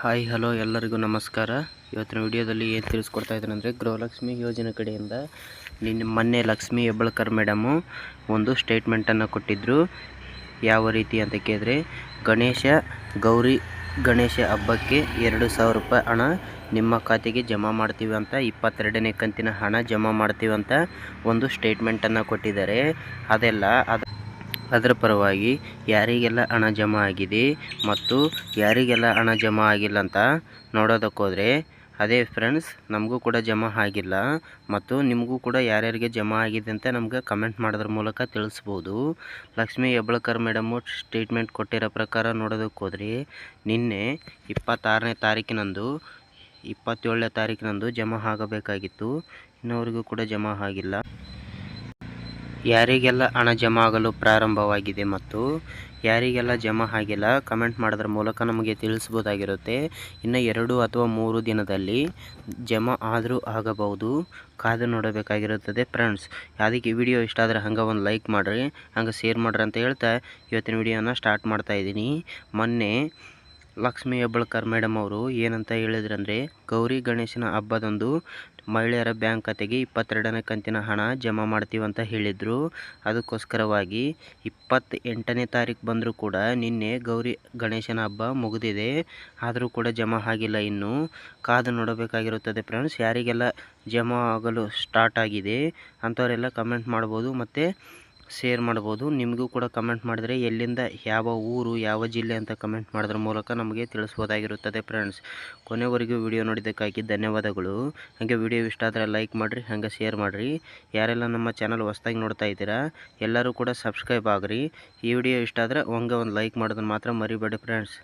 Hi, hello, ಎಲ್ಲರಿಗೂ ನಮಸ್ಕಾರ. ಇವತ್ತಿನ ವಿಡಿಯೋದಲ್ಲಿ ಏನು ತಿಳಿಸ್ಕೊಡ್ತಾ ಇದ್ದೀನಿ ಅಂದರೆ ಗೃಹಲಕ್ಷ್ಮಿ ಯೋಜನೆ ಕಡೆಯಿಂದ ನಿನ್ನೆ ಮೊನ್ನೆ ಲಕ್ಷ್ಮಿ ಹೆಬ್ಬಳ್ಕರ್ ಮೇಡಮು ಒಂದು ಸ್ಟೇಟ್ಮೆಂಟನ್ನು ಕೊಟ್ಟಿದ್ದರು ಯಾವ ರೀತಿ ಅಂತ ಕೇಳಿದ್ರೆ, ಗಣೇಶ, ಗೌರಿ ಗಣೇಶ ಹಬ್ಬಕ್ಕೆ ಎರಡು ಸಾವಿರ ರೂಪಾಯಿ ಹಣ ನಿಮ್ಮ ಖಾತೆಗೆ ಜಮಾ ಮಾಡ್ತೀವಿ ಅಂತ, ಇಪ್ಪತ್ತೆರಡನೇ ಕಂತಿನ ಹಣ ಜಮಾ ಮಾಡ್ತೀವಿ ಅಂತ ಒಂದು ಸ್ಟೇಟ್ಮೆಂಟನ್ನು ಕೊಟ್ಟಿದ್ದಾರೆ. ಅದೆಲ್ಲ ಅದು ಅದರ ಪರವಾಗಿ ಯಾರಿಗೆಲ್ಲ ಹಣ ಜಮಾ ಆಗಿದೆ ಮತ್ತು ಯಾರಿಗೆಲ್ಲ ಹಣ ಜಮಾ ಆಗಿಲ್ಲ ಅಂತ ನೋಡೋದಕ್ಕೋದ್ರೆ ಅದೇ ಫ್ರೆಂಡ್ಸ್ ನಮಗೂ ಕೂಡ ಜಮಾ ಆಗಿಲ್ಲ ಮತ್ತು ನಿಮಗೂ ಕೂಡ ಯಾರ್ಯಾರಿಗೆ ಜಮಾ ಆಗಿದೆ ಅಂತ ನಮಗೆ ಕಮೆಂಟ್ ಮಾಡೋದ್ರ ಮೂಲಕ ತಿಳಿಸ್ಬೋದು. ಲಕ್ಷ್ಮೀ ಹೆಬ್ಬಳ್ಕರ್ ಮೇಡಮು ಸ್ಟೇಟ್ಮೆಂಟ್ ಕೊಟ್ಟಿರೋ ಪ್ರಕಾರ ನೋಡೋದಕ್ಕೋದ್ರೆ ನಿನ್ನೆ ಇಪ್ಪತ್ತಾರನೇ ತಾರೀಕಿನಂದು, ಇಪ್ಪತ್ತೇಳನೇ ತಾರೀಕಿನಂದು ಜಮಾ ಆಗಬೇಕಾಗಿತ್ತು. ಇನ್ನೋರಿಗೂ ಕೂಡ ಜಮಾ ಆಗಿಲ್ಲ. ಯಾರಿಗೆಲ್ಲ ಹಣ ಜಮಾ ಆಗಲು ಪ್ರಾರಂಭವಾಗಿದೆ ಮತ್ತು ಯಾರಿಗೆಲ್ಲ ಜಮಾ ಆಗಿಲ್ಲ ಕಮೆಂಟ್ ಮಾಡೋದ್ರ ಮೂಲಕ ನಮಗೆ ತಿಳಿಸ್ಬೋದಾಗಿರುತ್ತೆ ಇನ್ನು ಎರಡು ಅಥವಾ ಮೂರು ದಿನದಲ್ಲಿ ಜಮಾ ಆದರೂ ಆಗಬಹುದು. ಕಾದು ನೋಡಬೇಕಾಗಿರುತ್ತದೆ ಫ್ರೆಂಡ್ಸ್ ಅದಕ್ಕೆ ವಿಡಿಯೋ ಇಷ್ಟ ಆದರೆ ಹಂಗೆ ಒಂದು ಲೈಕ್ ಮಾಡಿರಿ, ಹಂಗೆ ಶೇರ್ ಮಾಡಿರಿ ಅಂತ ಹೇಳ್ತಾ ಇವತ್ತಿನ ವಿಡಿಯೋನ ಸ್ಟಾರ್ಟ್ ಮಾಡ್ತಾ ಇದ್ದೀನಿ. ಮೊನ್ನೆ ಲಕ್ಷ್ಮೀ ಹೆಬ್ಬಳ್ಕರ್ ಮೇಡಮ್ ಅವರು ಏನಂತ ಹೇಳಿದ್ರಂದರೆ, ಗೌರಿ ಗಣೇಶನ ಹಬ್ಬದಂದು ಮಹಿಳೆಯರ ಬ್ಯಾಂಕ್ ಖಾತೆಗೆ ಇಪ್ಪತ್ತೆರಡನೇ ಕಂತಿನ ಹಣ ಜಮಾ ಮಾಡ್ತೀವಿ ಅಂತ ಹೇಳಿದರು. ಅದಕ್ಕೋಸ್ಕರವಾಗಿ ಇಪ್ಪತ್ತ ಎಂಟನೇ ತಾರೀಕು ಬಂದರೂ ಕೂಡ ನಿನ್ನೆ ಗೌರಿ ಗಣೇಶನ ಹಬ್ಬ ಮುಗಿದಿದೆ. ಆದರೂ ಕೂಡ ಜಮಾ ಆಗಿಲ್ಲ ಇನ್ನೂ. ಕಾದು ನೋಡಬೇಕಾಗಿರುತ್ತದೆ ಫ್ರೆಂಡ್ಸ್, ಯಾರಿಗೆಲ್ಲ ಜಮಾ ಆಗಲು ಸ್ಟಾರ್ಟ್ ಆಗಿದೆ ಅಂಥವರೆಲ್ಲ ಕಮೆಂಟ್ ಮಾಡ್ಬೋದು. ಮತ್ತು ಶೇರ್ ಮಾಡ್ಬೋದು ನಿಮಗೂ ಕೂಡ ಕಮೆಂಟ್ ಮಾಡಿದರೆ ಎಲ್ಲಿಂದ ಯಾವ ಊರು, ಯಾವ ಜಿಲ್ಲೆ ಅಂತ ಕಮೆಂಟ್ ಮಾಡೋದ್ರ ಮೂಲಕ ನಮಗೆ ತಿಳಿಸ್ಬೋದಾಗಿರುತ್ತದೆ ಫ್ರೆಂಡ್ಸ್ ಕೊನೆವರೆಗೂ ವಿಡಿಯೋ ನೋಡಿದ್ದಕ್ಕಾಗಿ ಧನ್ಯವಾದಗಳು. ಹಾಗೆ ವಿಡಿಯೋ ಇಷ್ಟ ಆದರೆ ಲೈಕ್ ಮಾಡಿರಿ, ಹಾಗೆ ಶೇರ್ ಮಾಡಿರಿ. ಯಾರೆಲ್ಲ ನಮ್ಮ ಚಾನಲ್ ಹೊಸ್ದಾಗಿ ನೋಡ್ತಾ ಇದ್ದೀರಾ, ಎಲ್ಲರೂ ಕೂಡ ಸಬ್ಸ್ಕ್ರೈಬ್ ಆಗಿರಿ. ಈ ವಿಡಿಯೋ ಇಷ್ಟ ಆದರೆ ಹಂಗೆ ಒಂದು ಲೈಕ್ ಮಾಡೋದನ್ನು ಮಾತ್ರ ಮರಿಬೇಡಿ ಫ್ರೆಂಡ್ಸ್